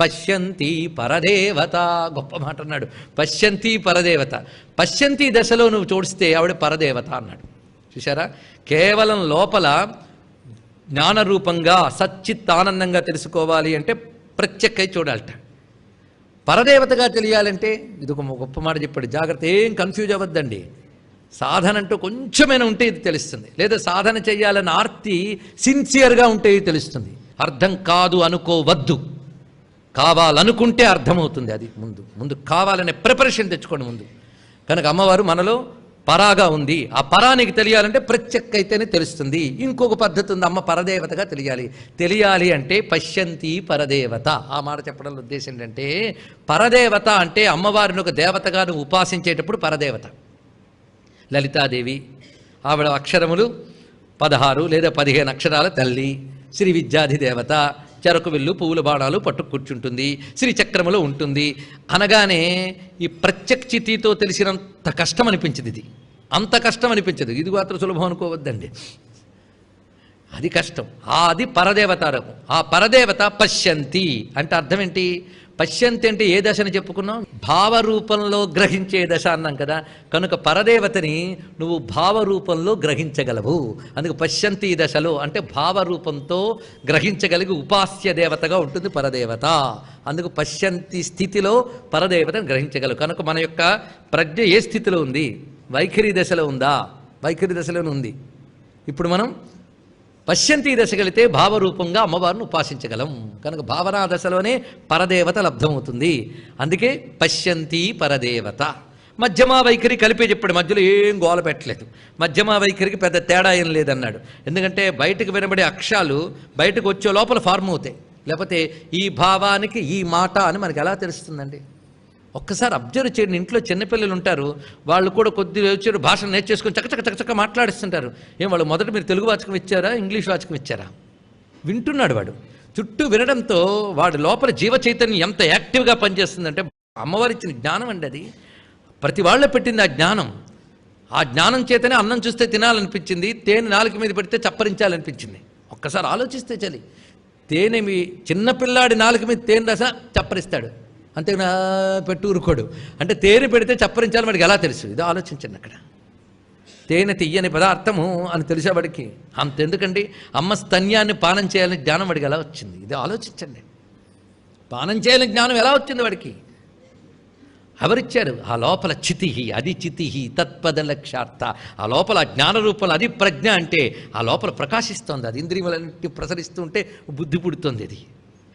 పశ్యంతి పరదేవత గొప్ప మాట అన్నాడు. పశ్యంతి పరదేవత. పశ్యంతి దశలో నువ్వు చూడిస్తే ఆవిడ పరదేవత అన్నాడు. చూసారా కేవలం లోపల జ్ఞానరూపంగా సచ్చిత్ ఆనందంగా తెలుసుకోవాలి అంటే ప్రత్యక్కై చూడాలట. పరదేవతగా తెలియాలంటే ఇది ఒక గొప్ప మాట చెప్పాడు. జాగ్రత్త ఏం కన్ఫ్యూజ్ అవ్వద్దండి. సాధన అంటూ కొంచెమైనా ఉంటే ఇది తెలుస్తుంది. లేదా సాధన చేయాలని ఆర్తి సిన్సియర్గా ఉంటే ఇది తెలుస్తుంది. అర్థం కాదు అనుకోవద్దు. కావాలనుకుంటే అర్థమవుతుంది అది ముందు. ముందు కావాలనే ప్రిపరేషన్ తెచ్చుకోండి ముందు. కనుక అమ్మవారు మనలో పరాగా ఉంది. ఆ పరానికి తెలియాలంటే ప్రత్యక్ అయితేనే తెలుస్తుంది. ఇంకొక పద్ధతి ఉంది. అమ్మ పరదేవతగా తెలియాలి. తెలియాలి అంటే పశ్యంతి పరదేవత. ఆ మాట చెప్పడంలో ఉద్దేశం ఏంటంటే పరదేవత అంటే అమ్మవారిని ఒక దేవతగా నువ్వు ఉపాసించేటప్పుడు పరదేవత. లలితాదేవి ఆవిడ అక్షరములు పదహారు లేదా పదిహేను అక్షరాల తల్లి శ్రీ విద్యాధి దేవత చెరకు వెళ్ళు పువ్వుల బాణాలు పట్టు కూర్చుంటుంది శ్రీ చక్రములో ఉంటుంది. అనగానే ఈ ప్రత్యక్షితితో తెలిసినంత కష్టం అనిపించింది ఇది. అంత కష్టం అనిపించదు ఇది మాత్రం సులభం అనుకోవద్దండి. అది కష్టం. ఆ అది పరదేవత ఆ పరదేవత పశ్యంతి. అంటే అర్థం ఏంటి? పశ్యంతి అంటే ఏ దశని చెప్పుకున్నాం? భావరూపంలో గ్రహించే దశ అన్నాం కదా. కనుక పరదేవతని నువ్వు భావరూపంలో గ్రహించగలవు. అందుకు పశ్యంతి దశలో అంటే భావరూపంతో గ్రహించగలిగి ఉపాస్య దేవతగా ఉంటుంది పరదేవత. అందుకు పశ్యంతి స్థితిలో పరదేవతను గ్రహించగలవు. కనుక మన యొక్క ప్రజ్ఞ ఏ స్థితిలో ఉంది? వైఖరి దశలో ఉందా? వైఖరి దశలోనే ఉంది. ఇప్పుడు మనం పశ్యంతి దశగలితే భావరూపంగా అమ్మవారిని ఉపాసించగలం. కనుక భావనా దశలోనే పరదేవత లబ్ధమవుతుంది. అందుకే పశ్యంతి పరదేవత. మధ్యమా వైఖరి కలిపే చెప్పాడు. మధ్యలో ఏం గోల పెట్టలేదు. మధ్యమా వైఖరికి పెద్ద తేడా ఏం లేదన్నాడు. ఎందుకంటే బయటకు వినబడే అక్షాలు బయటకు వచ్చే లోపల ఫార్మ్ అవుతాయి. లేకపోతే ఈ భావానికి ఈ మాట అని మనకు ఎలా తెలుస్తుందండి? ఒక్కసారి అబ్జర్వ్ చేయండి ఇంట్లో చిన్నపిల్లలు ఉంటారు వాళ్ళు కూడా కొద్ది వచ్చారు భాష నేర్చేసుకొని చకచక చకచక మాట్లాడిస్తుంటారు. ఏం వాళ్ళు మొదట మీరు తెలుగు వాచకం ఇచ్చారా ఇంగ్లీష్ వాచకం ఇచ్చారా? వింటున్నాడు వాడు. చుట్టూ వినడంతో వాడి లోపల జీవ చైతన్యం ఎంత యాక్టివ్గా పనిచేస్తుందంటే అమ్మవారు ఇచ్చిన జ్ఞానం అండి అది. ప్రతి వాళ్ళ పెట్టింది ఆ జ్ఞానం. ఆ జ్ఞానం చేతనే అన్నం చూస్తే తినాలనిపించింది తేనె నాలుక మీద పెడితే చప్పరించాలనిపించింది. ఒక్కసారి ఆలోచిస్తే చలి. తేనె మీ చిన్నపిల్లాడి నాలుక మీద తేనె రస చప్పరిస్తాడు. అంతేగా పెట్టు ఊరుకోడు. అంటే తేనె పెడితే చప్పరించాలి వాడికి ఎలా తెలుసు? ఇది ఆలోచించండి అక్కడ. తేనె తీయని పదార్థము అని తెలిసే వాడికి? అంతెందుకండి? అమ్మ స్తన్యాన్ని పానం చేయాలని జ్ఞానం వాడికి ఎలా వచ్చింది? ఇది ఆలోచించండి. పానం చేయాలని జ్ఞానం ఎలా వచ్చింది వాడికి? ఎవరిచ్చారు? ఆ లోపల చితిహి అది చితిహి తత్పద లక్ష్యార్థ. ఆ లోపల ఆ జ్ఞాన రూపంలో అది ప్రజ్ఞ అంటే ఆ లోపల ప్రకాశిస్తోంది. అది ఇంద్రియములన్నింటినీ ప్రసరిస్తుంటే బుద్ధి పుడుతుంది అది.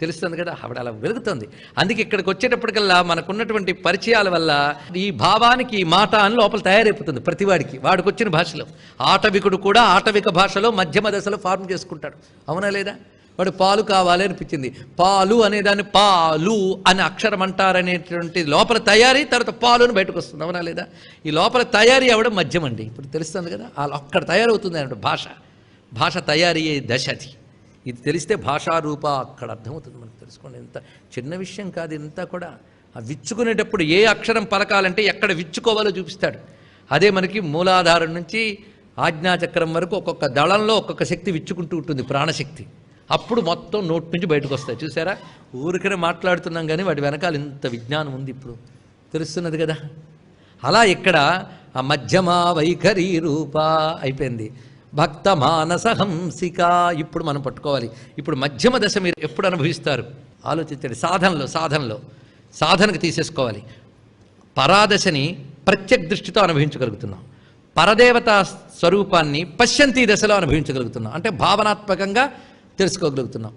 తెలుస్తుంది కదా ఆవిడ అలా వెలుగుతుంది అందుకే ఇక్కడికి వచ్చేటప్పటికల్లా మనకున్నటువంటి పరిచయాల వల్ల ఈ భావానికి ఈ మాట అని లోపల తయారైపోతుంది ప్రతివాడికి వాడికి. వచ్చిన భాషలో. ఆటవికుడు కూడా ఆటవిక భాషలో మధ్యమ దశలో ఫార్మ్ చేసుకుంటాడు. అవునా లేదా? వాడు పాలు కావాలి అనిపించింది. పాలు అనేదాన్ని పాలు అని అక్షరం అంటారనేటువంటి లోపల తయారీ తర్వాత పాలు అని బయటకు వస్తుంది అవునా లేదా? ఈ లోపల తయారీ అవ్వడం మధ్యమండి. ఇప్పుడు తెలుస్తుంది కదా అక్కడ తయారవుతుంది అన్నట్టు భాష. భాష తయారీ దశ అది. ఇది తెలిస్తే భాషారూప అక్కడ అర్థమవుతుంది మనకు తెలుసుకోండి. ఎంత చిన్న విషయం కాదు ఇంత కూడా. ఆ విచ్చుకునేటప్పుడు ఏ అక్షరం పలకాలంటే ఎక్కడ విచ్చుకోవాలో చూపిస్తాడు. అదే మనకి మూలాధారం నుంచి ఆజ్ఞాచక్రం వరకు ఒక్కొక్క దళంలో ఒక్కొక్క శక్తి విచ్చుకుంటూ ఉంటుంది ప్రాణశక్తి. అప్పుడు మొత్తం నోటి నుంచి బయటకు వస్తాయి. చూసారా? ఊరికనే మాట్లాడుతున్నాం కానీ వాటి వెనకాల ఇంత విజ్ఞానం ఉంది ఇప్పుడు. తెలుస్తున్నది కదా? అలా ఇక్కడ ఆ మధ్యమా వైఖరి రూప అయిపోయింది. భక్త మానస హంసిక ఇప్పుడు మనం పట్టుకోవాలి. ఇప్పుడు మధ్యమ దశ మీరు ఎప్పుడు అనుభవిస్తారు? ఆలోచించండి. సాధనలో సాధనలో. సాధనకు తీసేసుకోవాలి. పరాదశని ప్రత్యక్ దృష్టితో అనుభవించగలుగుతున్నాం. పరదేవత స్వరూపాన్ని పశ్యంతి దశలో అనుభవించగలుగుతున్నాం. అంటే భావనాత్మకంగా తెలుసుకోగలుగుతున్నాం.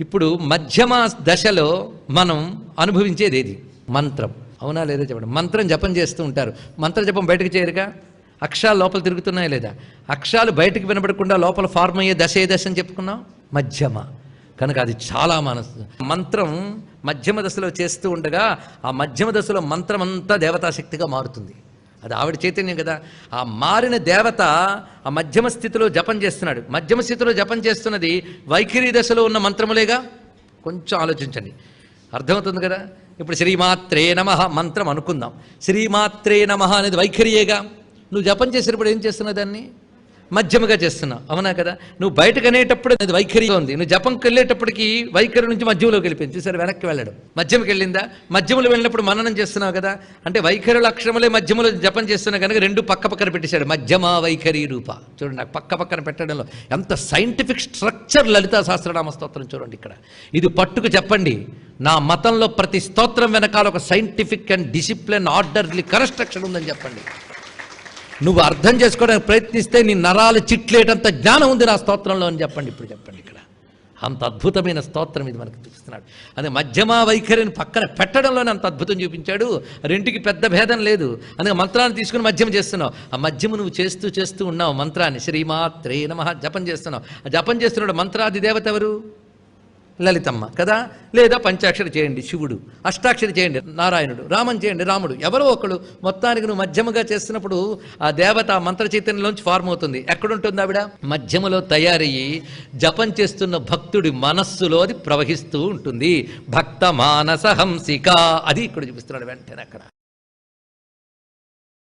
ఇప్పుడు మధ్యమ దశలో మనం అనుభవించేది ఏది మంత్రం. అవునా లేదా చెప్పండి? మంత్రం జపం చేస్తూ ఉంటారు. మంత్ర జపం బయటకు చేయరుగా? అక్షరాలు లోపల తిరుగుతున్నాయా లేదా? అక్షరాలు బయటకు వినబడకుండా లోపల ఫార్మ్ అయ్యే దశ ఏ దశ అని చెప్పుకున్నాం మధ్యమ. కనుక అది చాలా మనసు మంత్రం మధ్యమ దశలో చేస్తూ ఉండగా ఆ మధ్యమ దశలో మంత్రం అంతా దేవతాశక్తిగా మారుతుంది. అది ఆవిడ చైతన్యం కదా. ఆ మారిన దేవత ఆ మధ్యమ స్థితిలో జపం చేస్తున్నాడు. మధ్యమ స్థితిలో జపం చేస్తున్నది వైఖరి దశలో ఉన్న మంత్రములేగా? కొంచెం ఆలోచించండి. అర్థమవుతుంది కదా? ఇప్పుడు శ్రీమాత్రే నమ మంత్రం అనుకుందాం. శ్రీమాత్రే నమ అనేది వైఖరియేగా? నువ్వు జపం చేసేటప్పుడు ఏం చేస్తున్నావు దాన్ని? మధ్యమగా చేస్తున్నావు. అవునా కదా? నువ్వు బయటకు అనేటప్పుడు అది వైఖరిగా ఉంది. నువ్వు జపంకి వెళ్ళేటప్పటికి వైఖరి నుంచి మధ్యలోకి వెళ్ళిపోయింది. చూసారు? వెనక్కి వెళ్ళడం. మధ్యమకి వెళ్ళిందా? మధ్యములు వెళ్ళినప్పుడు మననం చేస్తున్నావు కదా? అంటే వైఖరుల అక్షరములే మధ్యములు జపం చేస్తున్నావు కనుక రెండు పక్క పక్కన పెట్టేశాడు. మధ్యమ వైఖరి రూప. చూడండి నాకు పక్క పక్కన పెట్టడంలో ఎంత సైంటిఫిక్ స్ట్రక్చర్ లలితా సహస్రనామ స్తోత్రం చూడండి ఇక్కడ. ఇది పట్టుకు చెప్పండి. నా మతంలో ప్రతి స్తోత్రం వెనకాల ఒక scientific and discipline orderly construction ఉందని చెప్పండి. నువ్వు అర్థం చేసుకోవడానికి ప్రయత్నిస్తే నీ నరాలు చిట్లేటంత జ్ఞానం ఉంది నా స్తోత్రంలో అని చెప్పండి ఇప్పుడు చెప్పండి ఇక్కడ. అంత అద్భుతమైన స్తోత్రం ఇది మనకు చూపిస్తున్నాడు. అదే మధ్యమా వైఖరిని పక్కన పెట్టడంలోనే అంత అద్భుతం చూపించాడు. రెంటికి పెద్ద భేదం లేదు. అందుకే మంత్రాన్ని తీసుకుని మధ్యం చేస్తున్నావు. ఆ మధ్యము నువ్వు చేస్తూ చేస్తూ ఉన్నావు మంత్రాన్ని. శ్రీమాత్రే నమ. జపం చేస్తున్నావు. ఆ జపం చేస్తున్నాడు మంత్రాది దేవత ఎవరు? లలితమ్మ కదా? లేదా పంచాక్షరి చేయండి శివుడు అష్టాక్షరి చేయండి నారాయణుడు రామం చేయండి రాముడు ఎవరో ఒకడు మొత్తానికి నువ్వు మధ్యముగా చేస్తున్నప్పుడు ఆ దేవత మంత్ర చైతన్యంలోంచి ఫార్మ్ అవుతుంది. ఎక్కడుంటుంది ఆవిడ? మధ్యములో తయారయ్యి జపం చేస్తున్న భక్తుడి మనస్సులో అది ప్రవహిస్తూ ఉంటుంది. భక్త మానస హంసిక. అది ఇక్కడ చూపిస్తున్నాడు వెంటనే అక్కడ.